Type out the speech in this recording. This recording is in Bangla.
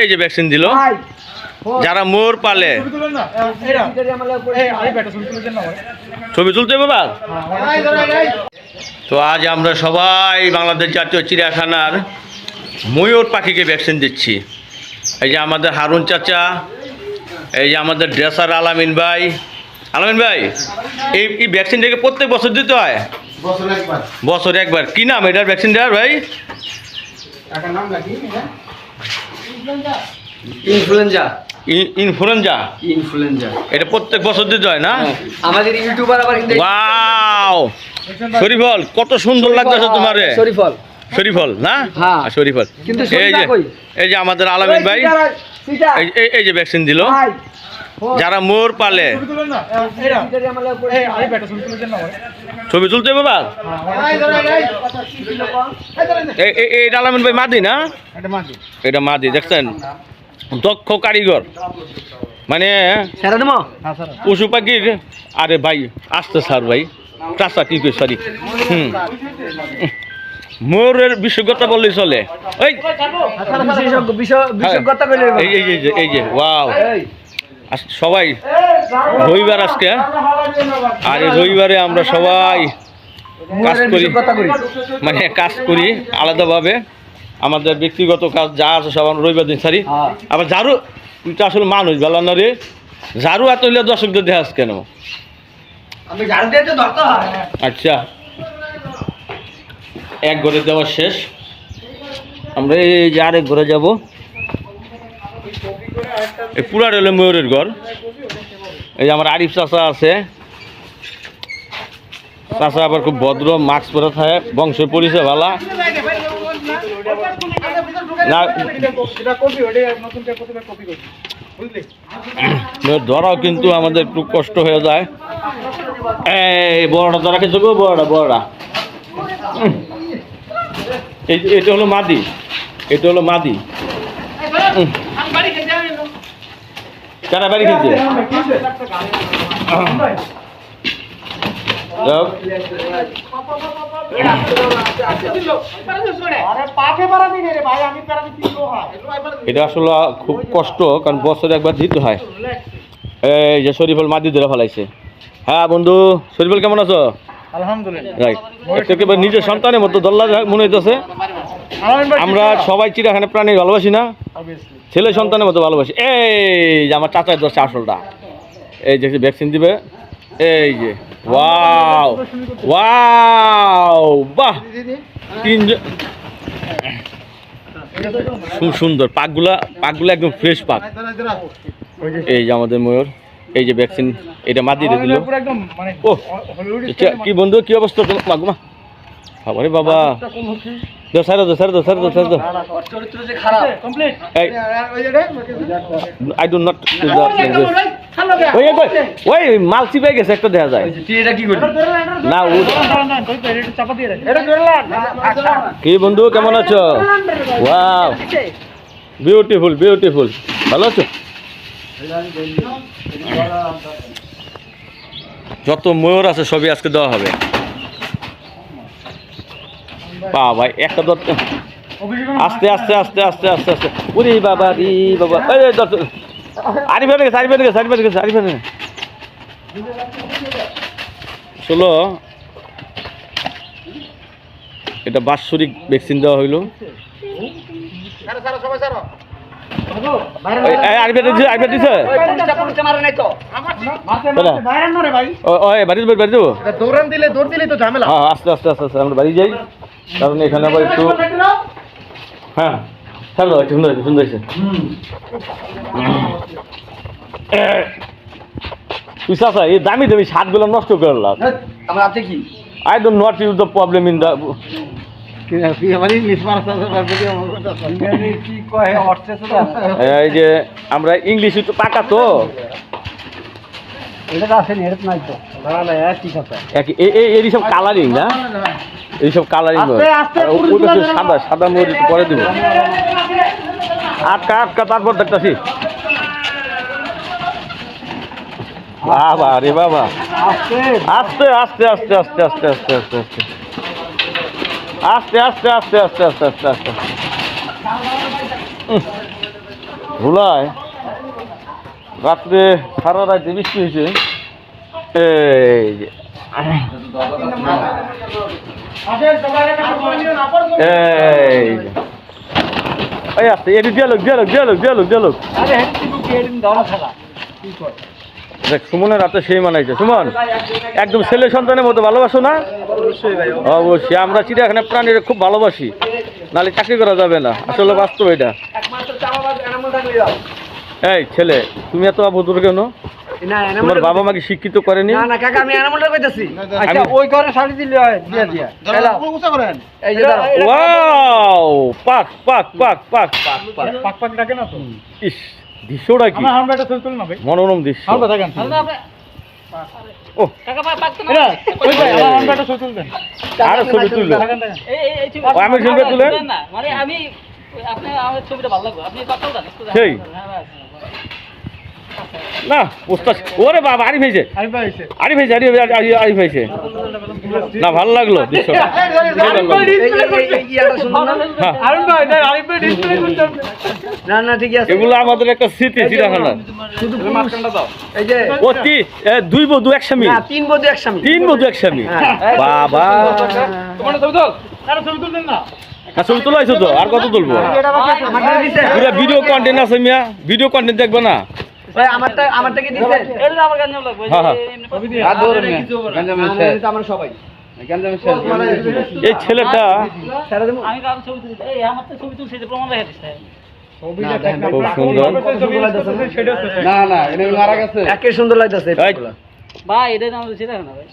এই যে ভ্যাকসিন দিল। যারা মোর পালে। ছবি তুলতে বাবা তো আজ আমরা সবাই বাংলাদেশ জাতীয় চিড়িয়াখানার ময়ূর পাখিকে ভ্যাকসিন দিচ্ছি। এই যে আমাদের হারুন চাচা এই যে আমাদের ড্রেসার আলামিন ভাই। আলামিন ভাই এই এই ভ্যাকসিনটাকে প্রত্যেক বছর দিতে হয়? বছর একবার। বছরে একবার। কি নাম এটার ভ্যাকসিন দেওয়ার ভাই? নাম ইনফ্লুয়েঞ্জা ইনফ্লুয়েঞ্জা ইনফ্লুয়েঞ্জা এটা প্রত্যেক বছর দিতে হয় না? আমাদের ইউটিউবার আবার কিন্তু ওয়াও শরীফল কত সুন্দর লাগতেছে তোমারে। শরীফল। শরীফল না? হ্যাঁ। আর শরীফল। কিন্তু এই যে এই যে আমাদের আলামিন ভাই এই- এই- এই যে ভ্যাকসিন দিল। যারা মোর পালে ছবি তুলতে বাবা এই- আলামিন ভাই মাদি না এটা মাদি দেখছেন দক্ষ কারিগর মানে পশু পাখির আরে ভাই আসতে স্যার ভাই চাষা কি কই সরি হুম মোরের বিশ্বজ্ঞতা বললে চলে ওই বিশেষজ্ঞতা এই যে এই যে ওয়াও সবাই রবিবার আজকে আর এই রবিবারে আমরা সবাই কাজ করি মানে কাজ করি আলাদাভাবে। আমাদের ব্যক্তিগত কাজ যা আছে সব আমরা রবিবার দিন সারি। হ্যাঁ। আবার ঝাড়ু তুই তো আসলে মানুষ বেলা না রে ঝাড়ু এত হইলে দর্শকদের দেখাস কেন? হয়। আচ্ছা। এক ঘরে দেওয়া শেষ। আমরা এই যে আরেক ঘরে যাব। এই পুরা রেলে ময়ূরের ঘর। এই যে আমার আরিফ চাষা আছে। চাষা আবার খুব ভদ্র, মাস্ক পরে থাকে বংশ পরিচয় ভালা। ধরাও কিন্তু আমাদের একটু কষ্ট হয়ে যায়। এই, বড়টা ধরা খেতে গো, বড়টা বড়টা। এটা হলো মাদি। এটা হলো মাদি। কারা বাড়ি যাক, এটা আসলে খুব কষ্ট কারণ বছরে একবার দিতে হয়। এই যে শরীফল মাদি ধরে ফেলাইছে। হ্যাঁ বন্ধু শরীফল কেমন আছো? আলহামদুলিল্লাহ। নিজের সন্তানের মতো দল্লা মনে হইতেছে। আমরা সবাই চিড়িয়াখানা প্রাণী ভালোবাসি না? ছেলে সন্তানের মতো ভালোবাসি। এই যে আমার চাচার দশটা আসলটা। এই যে ভ্যাকসিন দিবে। এই যে ওয়াও ওয়াও বাহ। তিনজন খুব সুন্দর পাকগুলা পাকগুলা একদম ফ্রেশ পাক। এই যে আমাদের ময়ূর এই যে ভ্যাকসিন এটা মাদি দিয়ে দিল। ও কি- বন্ধু কি অবস্থা তোমার? মাগুমা বাবারে বাবা। দো সারা দো সারা চরিত্র যে খারাপ এই আই ডু নট ওই ওই ওই মাল চিপে গেছে, একটা দেখা যায়। তুই এটা কি করবি না, ও কি বন্ধু, কেমন আছো? ওয়াও বিউটিফুল বিউটিফুল ভালো আছো? যত ময়ূর আছে, সবই আজকে দেওয়া হবে। আস্তে আস্তে আস্তে আস্তে আস্তে আস্তে। ষোলো এটা বাৎসরিক ভ্যাকসিন দেওয়া হইল। হ্যাঁ, আস্তে আস্তে আস্তে আস্তে আমরা বাড়ি যাই। কারণ এখানে আবার একটু হ্যাঁ হ্যালো একটু সুন্দর হয়েছে সুন্দর হয়েছে। তুই চাষা এই দামি দামি শার্টগুলো নষ্ট করলাম আমার হাতে কি? I don't not use the problem in the এই যে আমরা ইংলিশ একটু পাকা তো। এটা আসেনি এটা নাই তো। না না এই এই এই সব কালারিং না কালারিং পুরো তুলা দেনা। সাদা সাদা মরিচ একটু পরে দিব আটকা আটকা তারপর দেখতেছি বাবা রে বাবা আস্তে আস্তে আস্তে আস্তে আস্তে আস্তে আস্তে আস্তে আস্তে আস্তে আস্তে আস্তে আস্তে আস্তে আস্তে রাত্রে সারা রাত বৃষ্টি হয়েছে এই এই আছে এটি দিয়ালোক দিয়ালোক দিয়ালোক দিয়ালোক দিয়ালোক আরে হেড টিপু কি হেড দেখ সুমনের রাতে সেই মানাইছে সুমন একদম ছেলে সন্তানের মতো ভালোবাসো না অবশ্যই আমরা চিড়িয়াখানা প্রাণীর খুব ভালোবাসি নাহলে চাকরি করা যাবে না আসলে বাস্তব এটা এই ছেলে তুমি এত অভদ্র কেন? তোমার বাবা মাকে শিক্ষিত করেনি? না না কাকা আমি এনামলটা কইতাছি। আচ্ছা ওই ঘরে শাড়ি দিলে হয় দিয়া দিয়া। উঁচা করেন। এই যে ওয়াও পাক পাক পাক পাক পাক পাক ডাকে না তো? ইস দৃশ্যটা কি? আমার হামলাটা ছবি তুল ভাই। মনোরম দৃশ্য। হামলা দেখেন। ও এরা ওই ভাই আমার হামলাটা ছবি তুলবেন। আর ছবি তুললো দেখেন দেখেন। আমি ছবিটা তুলে মানে আমি আপনি আমার ছবিটা ভালো লাগবে। আপনি সেই। হ্যাঁ, ব্যাস। না পোস্টার ওরে বাবা আরিফ হয়েছে আরিফ হয়েছে আরিফ হয়েছে, আরিফ আরিফ হয়েছে না ভালো লাগল না হ্যাঁ, আরুন ভাই দেখ আরিফ ভাই ডিসপ্লে করতে না না ঠিক আছে এগুলো আমাদের একটা স্মৃতি যে ও তি দুই বধু এক স্বামী তিন বধু এক স্বামী তিন বধু এক স্বামী হ্যাঁ। বাবা না হ্যাঁ, ছবি তোলা হয়েছে তো আর কত তুলবো ভিডিও কন্টেন্ট আছে মিয়া ভিডিও কন্টেন্ট দেখবে না ভাই আমারটা আমারটা কি দিছে এটা তো আমার গান লাগবে। না, না, এটা আমরা সবাই। এই ছেলেটা ছেড়ে দেবো আমি কারও ছবি তুলছি এই আমার তো ছবি তুলছি প্রমাণ রেখে দিচ্ছে ছবিটা দেখ না খুব সুন্দর। ছবি আছে সেটা আছে না না এটা মারা গেছে। একে সুন্দর লাগতেছে ভাই। এটা আমি সেটা না ভাই।